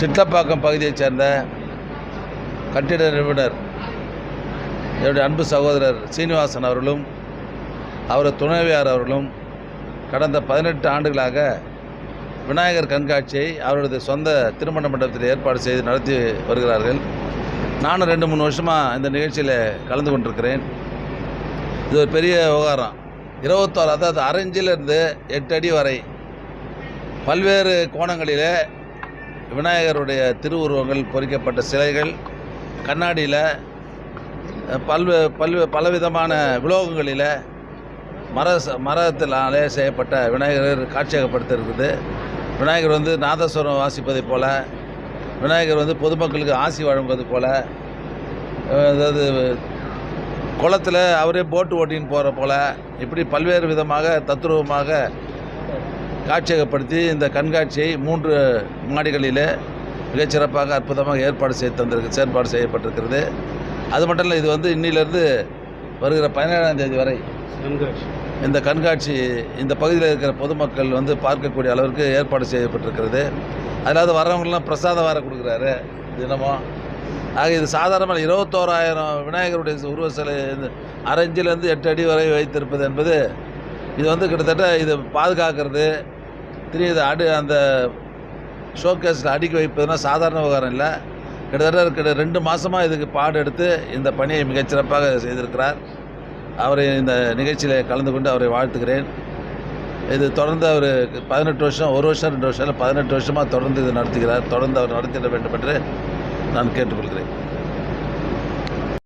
சிட்லப்பாக்கம் பகுதியைச் சேர்ந்த கட்டிட நிபுணர் என்னுடைய அன்பு சகோதரர் சீனிவாசன் அவர்களும் அவரது துணைவியார் அவர்களும் கடந்த பதினெட்டு ஆண்டுகளாக விநாயகர் கண்காட்சியை அவரது சொந்த திருமண மண்டபத்தில் ஏற்பாடு செய்து நடத்தி வருகிறார்கள். நானும் ரெண்டு மூணு வருஷமாக இந்த நிகழ்ச்சியில் கலந்து கொண்டிருக்கிறேன். இது ஒரு பெரிய விவகாரம். இருபத்தோரு அதாவது அரைஞ்சிலிருந்து எட்டு அடி வரை பல்வேறு கோணங்களிலே விநாயகருடைய திருவுருவங்கள் பொறிக்கப்பட்ட சிலைகள் கண்ணாடியில் பல்வே பல்வே பலவிதமான விலோகங்களில் மர மரத்தினாலே செய்யப்பட்ட விநாயகர் காட்சியகப்படுத்திருக்குது விநாயகர் வந்து நாதஸ்வரம் வாசிப்பதைப் போல் விநாயகர் வந்து பொதுமக்களுக்கு ஆசி வழங்குவது போல் அதாவது குளத்தில் அவரே போட்டு ஓட்டின்னு போகிற போல் இப்படி பல்வேறு விதமாக தத்ரூபமாக காட்சியகப்படுத்தி இந்த கண்காட்சியை மூன்று மாடிகளிலே மிகச்சிறப்பாக அற்புதமாக ஏற்பாடு செய்து தந்திருக்கு செயற்பாடு செய்யப்பட்டிருக்கிறது. அது மட்டும் இல்லை இது வந்து இன்னிலிருந்து வருகிற பதினேழாம் தேதி வரை இந்த கண்காட்சி இந்த பகுதியில் இருக்கிற பொதுமக்கள் வந்து பார்க்கக்கூடிய அளவிற்கு ஏற்பாடு செய்யப்பட்டிருக்கிறது. அதில் வரவங்களாம் பிரசாதம் வேறு கொடுக்குறாரு தினமும் ஆக இது சாதாரணமாக இருபத்தோராயிரம் விநாயகருடைய உருவ சிலை அரைஞ்சிலேருந்து எட்டு அடி வரை வைத்திருப்பது என்பது இது வந்து கிட்டத்தட்ட இது பாதுகாக்கிறது. தெரியுது. அடு அந்த ஷோகேஸில் அடுக்கி வைப்பதுனா சாதாரண விவகாரம் இல்லை. கிட்டத்தட்ட கிட்ட ரெண்டு மாதமாக இதுக்கு பாடு எடுத்து இந்த பணியை மிகச்சிறப்பாக செய்திருக்கிறார். அவரை இந்த நிகழ்ச்சியில் கலந்து கொண்டு அவரை வாழ்த்துக்கிறேன் இது தொடர்ந்து அவர் பதினெட்டு வருஷம் ஒரு வருஷம் ரெண்டு வருஷம் இல்லை பதினெட்டு வருஷமாக தொடர்ந்து இது நடத்துகிறார். தொடர்ந்து அவர் நடத்திட வேண்டும் என்று நான் கேட்டுக்கொள்கிறேன்.